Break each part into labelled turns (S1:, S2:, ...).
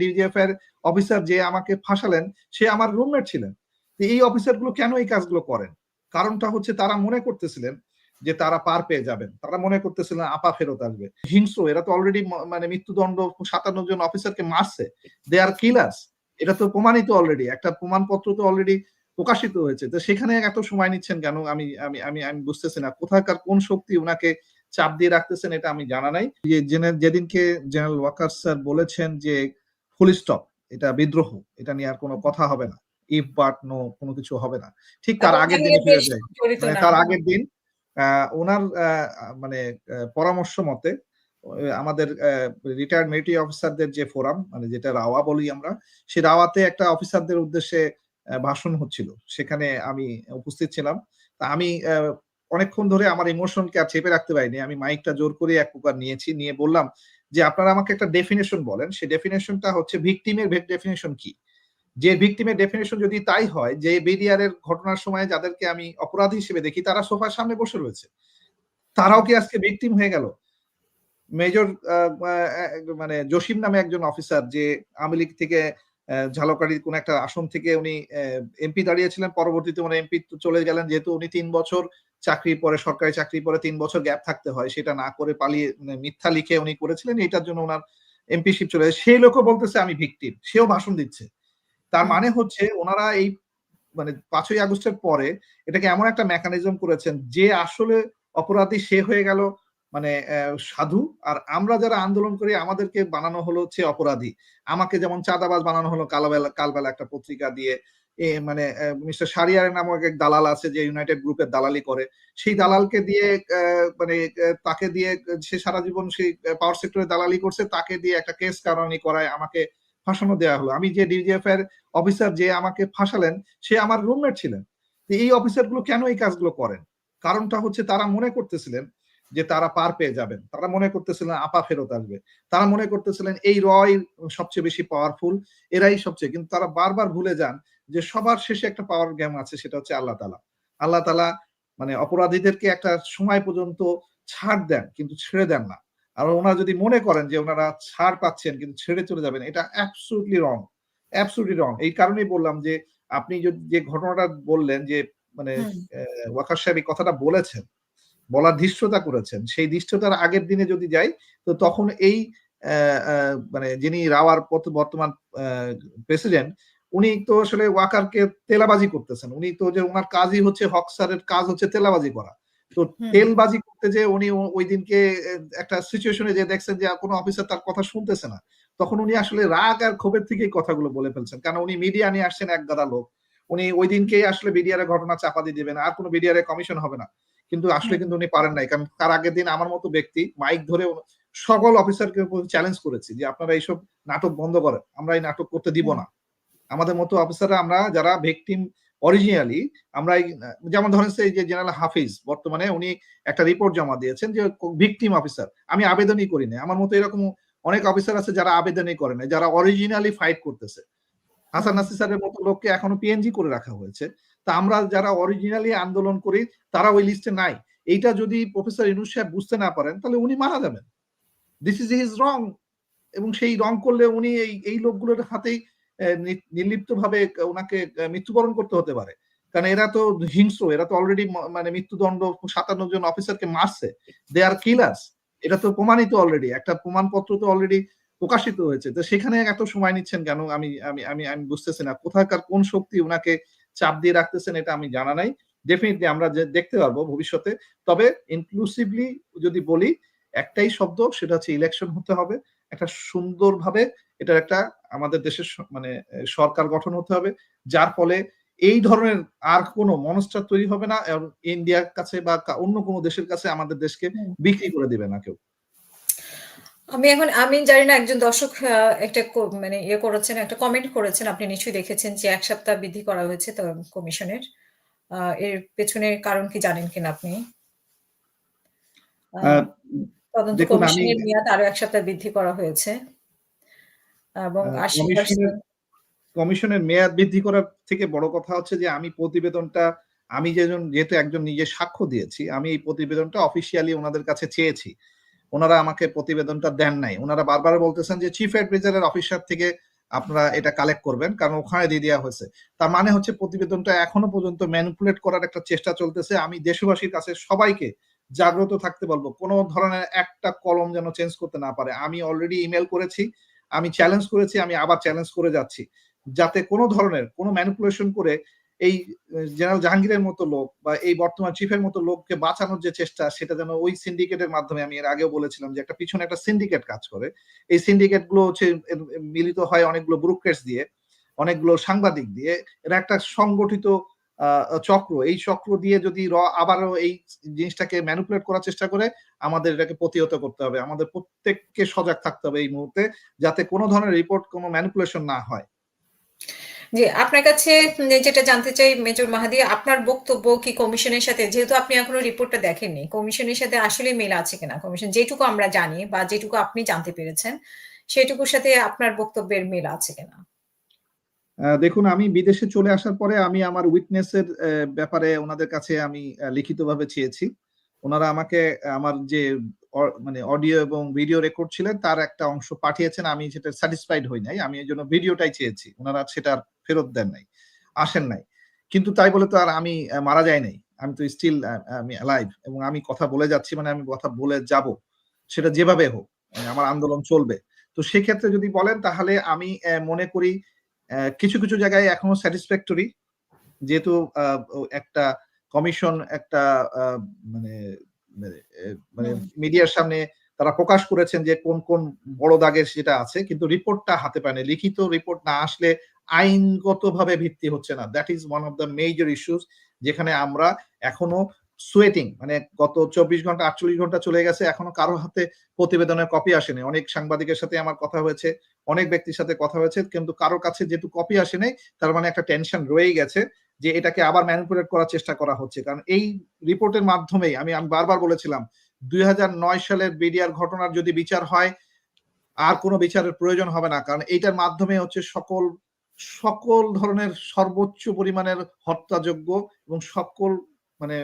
S1: DGF এর officer যে আমাকে ফাঁসালেন, সে আমার রুমমেট ছিলেন। এই অফিসারগুলো কেন এই কাজগুলো করেন? কারণটা হচ্ছে তারা মনে করতেছিলেন যে তারা পার পেয়ে যাবেন। তারা মনে করতেছিলেন আপা ফেরত আসবে। হিংস্র, এরা তো অলরেডি মানে মৃত্যুদণ্ড সাতান্ন জন অফিসারকে মারছে। দে আর কিলার্স এটা তো প্রমাণিত অলরেডি একটা প্রমাণপত্র তো অলরেডি প্রকাশিত হয়েছে। তো সেখানে এত সময় নিচ্ছেন কেন? আমি আমি আমি আমি বুঝতেছি না। কোথাকার কোন শক্তি ওনাকে চাপ দিয়ে রাখতেছেন, এটা আমি জানা নাই। যেদিনকে জেনারেল ওয়াকার স্যার বলেছেন যে ফুল স্টপ এটা বিদ্রোহ। এটা নিয়ে আর কোনো কথা হবে না। ইফ বাট নো কোনো কিছু হবে না। ঠিক তার আগের দিন ফিরে যায়। মানে তার আগের দিন ওনার মানে পরামর্শ মতে আমাদের রিটায়ার্ড মিলিটারি অফিসারদের যে ফোরাম মানে যেটা রাওয়া বলি আমরা সেই রাওয়াতে একটা অফিসারদের উদ্দেশ্যে ভাষণ হচ্ছিল। সেখানে আমি উপস্থিত ছিলাম। তা আমি অনেকক্ষণ ধরে আমার ইমোশনকে আর চেপে রাখতে পারিনি। আমি মাইকটা জোর করে এক প্রকার নিয়েছি, নিয়ে বললাম যে, আপনারা আমাকে একটা ডেফিনেশন বলেন। সেই ডেফিনেশনটা হচ্ছে ভিকটিমের ডেফিনেশন কি? যে ভিকটিমের ডেফিনেশন যদি তাই হয়, যে বিডিআর এর ঘটনার সময় যাদেরকে আমি অপরাধী হিসেবে দেখি, তারা সোফার সামনে বসে রয়েছে। তারাও কি আজকে ভিকটিম হয়ে গেল? মেজর মানে জসিম নামে একজন অফিসার যে আওয়ামী লীগ থেকে ঝালকাড়ির কোন একটা আসন থেকে উনি এমপি দাঁড়িয়েছিলেন। পরবর্তীতে উনি এমপি চলে গেলেন। যেহেতু উনি তিন বছর চাকরি পরে, সরকারি চাকরি পরে তিন বছর গ্যাপ থাকতে হয়। সেটা না করে পালিয়ে মিথ্যা লিখে উনি করেছিলেন, এটার জন্য ওনার এমপিশিপ চলে সেই লোকও বলতেছে, আমি ভিকটিম। সেও ভাষণ দিচ্ছে। তার মানে হচ্ছে ওনারা এই মানে পাঁচই আগস্টের পরে এটাকে এমন একটা মেকানিজম করেছেন যে আসলে অপরাধী সে হয়ে গেল মানে সাধু। আর আমরা যারা আন্দোলন করি, আমাদেরকে বানানো হলো হচ্ছে অপরাধী। আমাকে যেমন চাঁদাবাজ বানানো হলো, কালবেলা কালবেলা একটা পত্রিকা দিয়ে মানে মিস্টার সারিয়ার নামক এক দালাল আছে যে ইউনাইটেড গ্রুপের দালালি করে। সেই দালালকে দিয়ে মানে তাকে দিয়ে সে সারা জীবন সেই পাওয়ার সেক্টরে দালালি করছে, তাকে দিয়ে একটা কেস কারণি করায় আমাকে ফাঁসানো দেওয়া হলো। আমি যে ডিজিএফ এর অফিসার যে আমাকে ফাঁসালেন, সে আমার রুমমেট ছিলেন। এই অফিসারগুলো কেন এই কাজগুলো করেন? কারণটা হচ্ছে তারা মনে করতেছিলেন যে তারা পার পেয়ে যাবেন। তারা মনে করতেছিলেন আপা ফেরত আসবে। তারা মনে করতেছিলেন এই রয় সবচেয়ে বেশি পাওয়ারফুল এরাই সবচেয়ে। কিন্তু তারা বারবার ভুলে যান যে সবার শেষে একটা পাওয়ার গেম আছে সেটা হচ্ছে আল্লাহ তালা আল্লাহ তালা মানে অপরাধীদেরকে একটা সময় পর্যন্ত ছাড় দেন কিন্তু ছেড়ে দেন না। আর ওনারা যদি মনে করেন যে ওনারা ছাড় পাচ্ছেন কিন্তু ছেড়ে চলে যাবেন এটা অ্যাবসুটলি রং অ্যাবসুটলি রং এই কারণেই বললাম যে আপনি যে ঘটনাটা বললেন যে মানে ওয়াকার সাহেব এই কথাটা বলেছেন বলার ধৃষ্টতা করেছেন সেই ধৃষ্টতার আগের দিনে যদি যাই তো তখন এই মানে যিনি রাওয়ার বর্তমান প্রেসিডেন্ট উনি তো আসলে ওয়াকারকে তেলাবাজি করতেছেন। উনি তো যে ওনার কাজই হচ্ছে হক স্যারের কাজ হচ্ছে তেলাবাজি করা। তো তেলবাজি করতে যে উনি ওই দিনকে একটা সিচুয়েশনে যে দেখছেন যে কোনো অফিসার তার কথা শুনতেছে না তখন উনি আসলে রাগ আর ক্ষোভের থেকেই কথাগুলো বলে ফেলছেন। কারণ উনি মিডিয়া নিয়ে আসছেন এক গাদা লোক। উনি ওই দিনকেই আসলে বিডিআর ঘটনা চাপা দিয়ে দেবেন আর কোনো বিডিআর কমিশন হবে না। কিন্তু আসলে কিন্তু উনি পারেন নাই। কারণ তার আগের দিন আমার মতো ব্যক্তি মাইক ধরে সকল অফিসারকে চ্যালেঞ্জ করেছি যে আপনারা এইসব নাটক বন্ধ করেন। আমরা এই নাটক করতে দিব না। আমাদের মতো অফিসাররা আমরা যারা ভিকটিম অরিজিনালি আমরা যেমন ধরেন সেই যে জেনারেল হাফিজ, বর্তমানে উনি একটা রিপোর্ট জমা দিয়েছেন যে ভিকটিম অফিসার আমি আবেদনই করি না আমার মতো এরকম অনেক অফিসার আছে যারা আবেদনই করে না যারা অরিজিনালি ফাইট করতেছে। হাসান নাসির স্যারের মতো লোককে এখনও পিএনজি করে রাখা হয়েছে। তা আমরা যারা অরিজিনালি আন্দোলন করি, তারা ওই লিস্টে নাই। এইটা যদি প্রফেসর ইনুস সাহেব বুঝতে না পারেন, তাহলে উনি মারা যাবেন। দিস ইজ হিজ রং এবং সেই রং করলে উনি এই এই লোকগুলোর হাতেই নির্লিপ্ত ভাবে ওনাকে মৃত্যুবরণ করতে হতে পারে। কারণ এরা তো হিংস্র, এরা তো অলরেডি মানে মৃত্যুদণ্ড সাতান্ন জন অফিসারকে মারছে। দে আর কিলার্স এটা তো প্রমাণিত অলরেডি একটা প্রমাণপত্র তো অলরেডি প্রকাশিত হয়েছে। তো সেখানে এত সময় নিচ্ছেন কেন? আমি আমি আমি আমি বুঝতেছি না। কোথাকার কোন শক্তি ওনাকে চাপ দিয়ে রাখতেছেন এটা আমি জানা নাই। ডেফিনেটলি আমরা যে, দেখতে পারব ভবিষ্যতে। তবে ইনক্লুসিভলি যদি বলি, একটাই শব্দ, সেটা হচ্ছে ইলেকশন হতে হবে। একটা সুন্দরভাবে এটার একটা আমাদের দেশের মানে সরকার গঠন হতে হবে। যার ফলে এই ধরনের আর কোনো মনস্টার তৈরি হবে না এবং ইন্ডিয়ার কাছে বা অন্য কোনো দেশের কাছে আমাদের দেশকে বিক্রি করে দিবে না কেউ।
S2: আমি এখন আমি জানি না একজন দর্শক একটা মানে ইয়ে করেছেন একটা কমেন্ট করেছেন। আপনি নিশ্চয়ই দেখেছেন যে এক সপ্তাহ বৃদ্ধি করা হয়েছে তো কমিশনের। এর পেছনে কারণ কি জানেন কিনা আপনি? তদন্ত কমিশনের মেয়াদ আরও এক সপ্তাহ বৃদ্ধি করা হয়েছে। এবং
S1: কমিশনের মেয়াদ বৃদ্ধি করার থেকে বড় কথা হচ্ছে যে আমি প্রতিবেদনটা আমি যেজন যেহেতু একজন নিজে সাক্ষ্য দিয়েছি আমি এই প্রতিবেদনটা অফিসিয়ালি ওনাদের কাছে চেয়েছি। ওনারা আমাকে প্রতিবেদনটা দেন নাই। ওনারা বারবার বলতেছেন যে চিফ অ্যাডভাইজারের অফিসার থেকে আপনারা এটা কালেক্ট করবেন কারণ ওখানে দিয়ে দেওয়া হয়েছে। তার মানে হচ্ছে প্রতিবেদনটা এখনও পর্যন্ত ম্যানিপুলেট করার একটা চেষ্টা চলতেছে। আমি দেশবাসীর কাছে সবাইকে জাগ্রত থাকতে বলব কোনো ধরনের একটা কলম যেন চেঞ্জ করতে না পারে। আমি অলরেডি ইমেল করেছি আমি চ্যালেঞ্জ করেছি, আমি আবার চ্যালেঞ্জ করে যাচ্ছি। যাতে কোনো ধরনের কোনো ম্যানিপুলেশন করে এই জেনারেল জাহাঙ্গীরের মতো লোক বা এই বর্তমান চিফের মতো লোককে বাঁচানোর যে চেষ্টা, সেটা যেন ওই সিন্ডিকেটের মাধ্যমে আমি এর আগেও বলেছিলাম যে একটা পিছনে একটা সিন্ডিকেট কাজ করে। এই সিন্ডিকেটগুলো হচ্ছে মিলিত হয় অনেকগুলো ব্রুকেটস দিয়ে, অনেকগুলো সাংবাদিক দিয়ে। এরা একটা সংগঠিত চক্র। এই চক্র দিয়ে যদি র আবারও এই জিনিসটাকে ম্যানুপুলেট করার চেষ্টা করে, আমাদের এটাকে প্রতিহত করতে হবে। আমাদের প্রত্যেককে সজাগ থাকতে হবে এই মুহূর্তে, যাতে কোনো ধরনের রিপোর্ট কোনো ম্যানুপুলেশন না হয়।
S2: জি, আপনার কাছে যেটা জানতে চাই, মেজর মাহাদি, আপনার বক্তব্য কি কমিশনের সাথে? যেহেতু আপনি এখনও রিপোর্টটা দেখেননি, কমিশনের সাথে আসলে মিল আছে কিনা? কমিশন, যেটুকু আমরা জানি বা যেটুকু আপনি জানতে পেরেছেন, সেটুকুর সাথে আপনার বক্তব্যের মিল আছে কিনা?
S1: দেখুন, আমি বিদেশে চলে আসার পরে আমি আমার উইটনেসের ব্যাপারে ওনাদের কাছে আমি লিখিতভাবে চেয়েছি। ওনারা আমাকে, আমার যে মানে অডিও এবং ভিডিও রেকর্ড ছিলেন, তার একটা অংশ পাঠিয়েছেন। আমি সেটা স্যাটিসফাইড হই নাই। আমি এই জন্য ভিডিওটাই চেয়েছি। ওনারা সেটা ফেরত দেন নাই, আসেন নাই। কিন্তু তাই বলে তো আর আমি মারা যাই নাই। আমি তো স্টিল আমি লাইভ এবং আমি কথা বলে যাচ্ছি মানে আমি কথা বলে যাব। সেটা যেভাবে হোক আমার আন্দোলন চলবে। তো সেক্ষেত্রে যদি বলেন, তাহলে আমি মনে করি কিছু কিছু জায়গায় এখনও স্যাটিসফ্যাক্টরি যেহেতু একটা কমিশন একটা মানে মানে মিডিয়ার সামনে তারা প্রকাশ করেছেন যে কোন কোন বড় দাগের সেটা আছে কিন্তু রিপোর্টটা হাতে পায়নি। লিখিত রিপোর্ট না আসলে আইনগতভাবে ভিত্তি হচ্ছে না। That is one of the major issues যেখানে আমরা এখনও সুয়েটিং মানে গত চব্বিশ ঘণ্টা, আটচল্লিশ ঘণ্টা চলে গেছে, এখনও কারও হাতে প্রতিবেদনের কপি আসেনি। অনেক সাংবাদিকের সাথে আমার কথা হয়েছে, অনেক ব্যক্তির সাথে কথা হয়েছে, কিন্তু কারোর কাছে যেহেতু কপি আসেনি তার মানে একটা টেনশন রয়েই গেছে যে এটাকে আবার ম্যানিপুলেট করার চেষ্টা করা হচ্ছে। কারণ এই রিপোর্টের মাধ্যমেই আমি আমি বারবার বলেছিলাম, দুই হাজার নয় সালের বিডিআর ঘটনার যদি বিচার হয়, আর কোনো বিচারের প্রয়োজন হবে না। কারণ এইটার মাধ্যমে হচ্ছে সকল সকল ধরনের সর্বোচ্চ পরিমাণের হত্যাযোগ্য এবং সকল মানে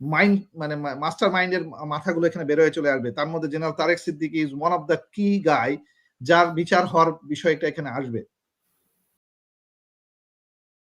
S1: মাইন্ড মানে মাস্টার মাইন্ডের মাথাগুলো এখানে বের হয়ে চলে আসবে। তার মধ্যে general Tarek Siddiqui is one of the key guy যার বিচার হওয়ার বিষয়টা এখানে আসবে।